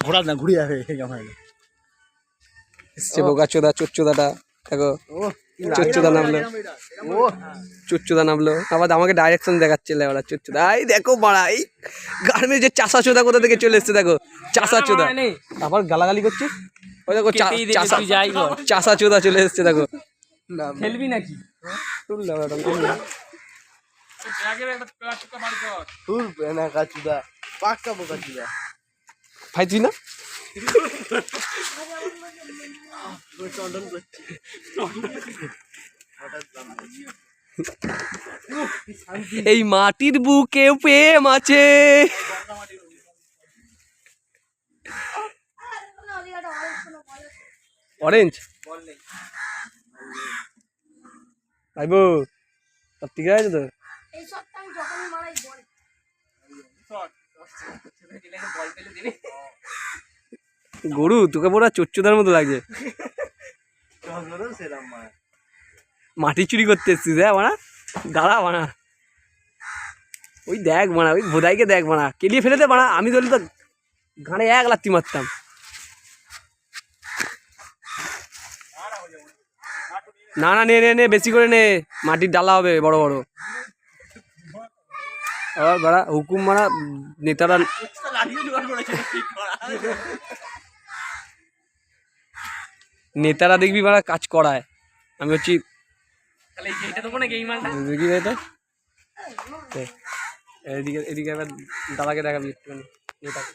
ঘোরা না এসছে বোকা চোদা দেখো চোচ্চোদা নামলো। ও। নামলো। আবার আমাকে ডাইরেকশন দেখাচ্ছে লেওড়া চুচ্চুদা এই দেখো বাড়া এই গার্মেন্টস যে চাষা চোদা কোথা থেকে চলে এসছে দেখো চাষা চোদা আবার গালাগালি করছিস? ওই দেখো চাষা চোদা চলে এসছে দেখো। খেলবি নাকি। তোর না কাচুদা পাক্কা বোকা চুদা ভাই তুই না? এই মাটির বুকে প্রেম আছে। অরেঞ্জ? আইবো ঠিক আছে তো? এই শটটা আমি যখনই মারাই বল। গরু তোকে পুরো চচ্চুদার মতো লাগছে। সেরাম মাটি চুরি করতে এসছিস হ্যাঁ মানা দাঁড়া মানা ওই দেখ মানা ওই ভোদাইকে দেখ মানা কেলিয়ে ফেলে দে মানা আমি ধরলে তো ঘাড়ে এক লাত্তি মারতাম। না না নে নে নে বেশি করে নে। মাটির ডালা হবে বড় বড়। আবার বাড়া হুকুম মারা নেতারা নেতারা দেখবি মারা কাজ করায়। আমি হচ্ছি দেখি এটা এদিকে এদিকে এবার দাদাকে দেখাবি একটুখানি নেতাকে।